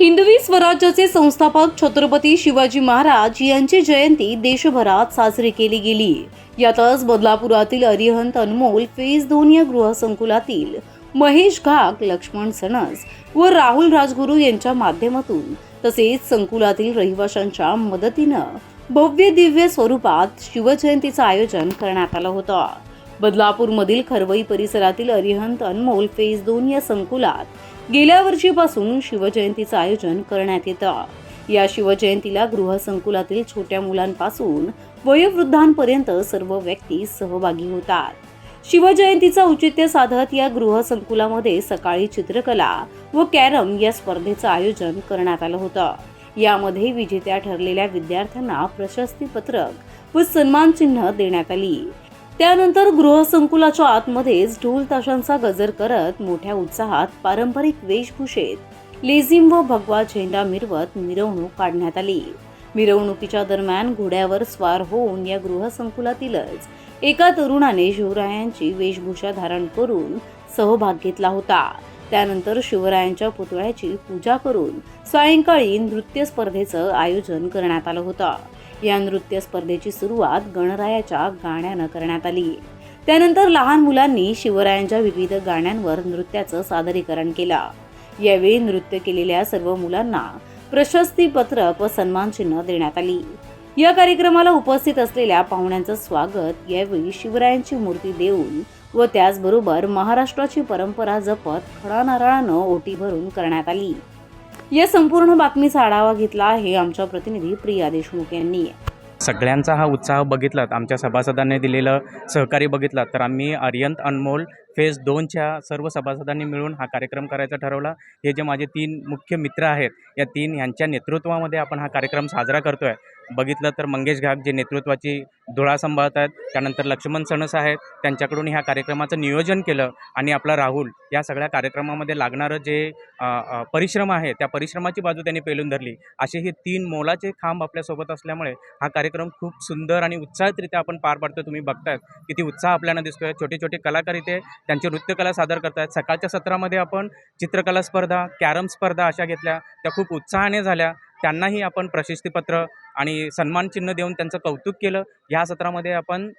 हिंदवी स्वराज्याचे संस्थापक छत्रपती शिवाजी महाराज यांची जयंती देशभरात साजरी केली गेली. यातच बदलापुरातील अरिहंत अनमोल फेज दोन या गृहसंकुलातील महेश घाक लक्ष्मण सणस व राहुल राजगुरू यांच्या माध्यमातून तसेच संकुलातील रहिवाशांच्या मदतीनं भव्य दिव्य स्वरूपात शिवजयंतीचं आयोजन करण्यात आलं होतं. बदलापूरमधील खरवई परिसरातील अरिहंत अनमोल फेज दोन या संकुलात गेल्या वर्षीपासून शिवजयंतीचं आयोजन करण्यात येतं. या शिवजयंतीला गृहसंकुलातील छोट्या मुलांपासून वयोवृद्धांपर्यंत सर्व व्यक्ती सहभागी होतात. शिवजयंतीचं औचित्य साधत या गृहसंकुलामध्ये सकाळी चित्रकला व कॅरम या स्पर्धेचं आयोजन करण्यात आलं होतं. यामध्ये विजेत्या ठरलेल्या विद्यार्थ्यांना प्रशस्तीपत्रक व सन्मान चिन्ह देण्यात आली. त्यानंतर गृहसंकुलाच्या आतमध्येच ढोल ताशांचा गजर करत मोठ्या उत्साहात पारंपरिक वेशभूषेत लेझिम व भगवा झेंडा मिरवत मिरवणूक काढण्यात आली. मिरवणुकीच्या दरम्यान घोड्यावर स्वार होऊन या गृहसंकुलातीलच एका तरुणाने शिवरायांची वेशभूषा धारण करून सहभाग घेतला होता. त्यानंतर शिवरायांच्या पुतळ्याची पूजा करून सायंकाळी नृत्य स्पर्धेचं आयोजन करण्यात आलं होतं. या नृत्य स्पर्धेची सुरुवात गणरायाच्या गाण्यानं करण्यात आली. त्यानंतर लहान मुलांनी शिवरायांच्या विविध गाण्यांवर नृत्याचं सादरीकरण केलं. यावेळी नृत्य केलेल्या सर्व मुलांना प्रशस्तीपत्रक व सन्मानचिन्ह देण्यात आली. या कार्यक्रमाला उपस्थित असलेल्या पाहुण्यांचं स्वागत यावेळी शिवरायांची मूर्ती देऊन व त्याचबरोबर महाराष्ट्राची परंपरा जपत खडा नारळानं ओटी भरून करण्यात आली. या संपूर्ण बातमीचा आढावा घेतला आहे आमच्या प्रतिनिधी प्रिया देशमुख यांनी. सगळ्यांचा हा उत्साह बघितलात आमच्या सभासदांनी दिलेलं सहकार्य बघितलात तर आम्ही अर्यंत अनमोल फेज दोनच्या सर्व सभासदांनी मिळून हा कार्यक्रम करायचा ठरवला. हे जे माझे तीन मुख्य मित्र आहेत या तीन यांच्या नेतृत्वामध्ये आपण हा कार्यक्रम साजरा करतो आहे बघितलं तर मंगेश घाग जे नेतृत्वाची धुळा सांभाळत आहेत त्यानंतर लक्ष्मण सणस आहेत त्यांच्याकडून ह्या कार्यक्रमाचं नियोजन केलं आणि आपला राहुल या सगळ्या कार्यक्रमामध्ये लागणारं जे परिश्रम आहे त्या परिश्रमाची बाजू त्यांनी पेलून धरली. असे हे तीन मोलाचे खांब आपल्यासोबत असल्यामुळे हा कार्यक्रम खूप सुंदर आणि उत्साहितरित्या आपण पार पाडतो तुम्ही बघतायत. किती उत्साह आपल्याला दिसतोय. छोटे छोटे कलाकार इथे त्यांची नृत्यकला सादर करतायत. सकाळच्या सत्रामध्ये आपण चित्रकला स्पर्धा कॅरम स्पर्धा अशा घेतल्या. त्या खूप उत्साहाने झाल्या. त्यांनाही आपण प्रशस्तीपत्र आणि सन्मानचिन्ह देऊन त्यांचं कौतुक केलं. ह्या सत्रामध्ये आपण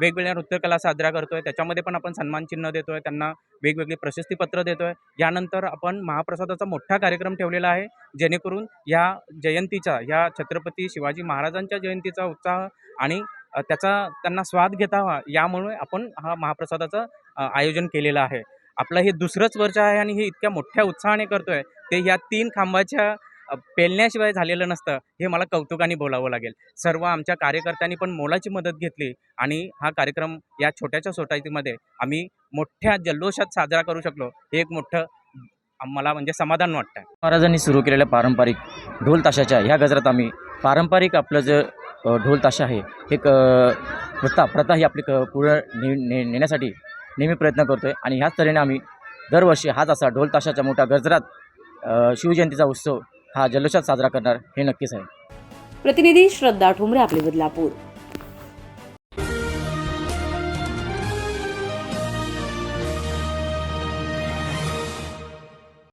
वेगवेगळ्या नृत्यकला साजरा करतोय. त्याच्यामध्ये पण आपण सन्मानचिन्ह देतोय. त्यांना वेगवेगळी प्रशस्तीपत्र देतोय. यानंतर आपण महाप्रसादाचा मोठा कार्यक्रम ठेवलेला आहे. जेणेकरून या जयंतीचा या छत्रपती शिवाजी महाराजांच्या जयंतीचा उत्साह आणि त्याचा त्यांना स्वाद घेता यामुळे आपण हा महाप्रसादाचं आयोजन केलेलं आहे. आपलं हे दुसरंच वर्ष आहे आणि हे इतक्या मोठ्या उत्साहाने करतोय. ते या तीन खांबाच्या पेलण्याशिवाय झालेलं नसतं हे मला कौतुकाने बोलावं लागेल. सर्व आमच्या कार्यकर्त्यांनी पण मोलाची मदत घेतली आणि हा कार्यक्रम या छोट्याशा सोसायटीमध्ये आम्ही मोठ्या जल्लोषात साजरा करू शकलो. हे एक मोठं मला म्हणजे समाधान वाटतं महाराजांनी सुरू केलेल्या पारंपरिक ढोल ताशाच्या ह्या गजरात आम्ही पारंपरिक आपलं जे ढोल ताशा आहे हे क प्रथा प्रथा ही आपली क पुढं ने ने नेण्यासाठी नेहमी प्रयत्न करतो आहे आणि ह्याच तऱ्हेने आम्ही दरवर्षी हाच असा ढोल ताशाच्या मोठ्या गजरात शिवजयंतीचा उत्सव हा जल्लोषात साजरा करणार हे नक्कीच आहे. प्रतिनिधी श्रद्धा ठोंबरे आपले बदलापूर.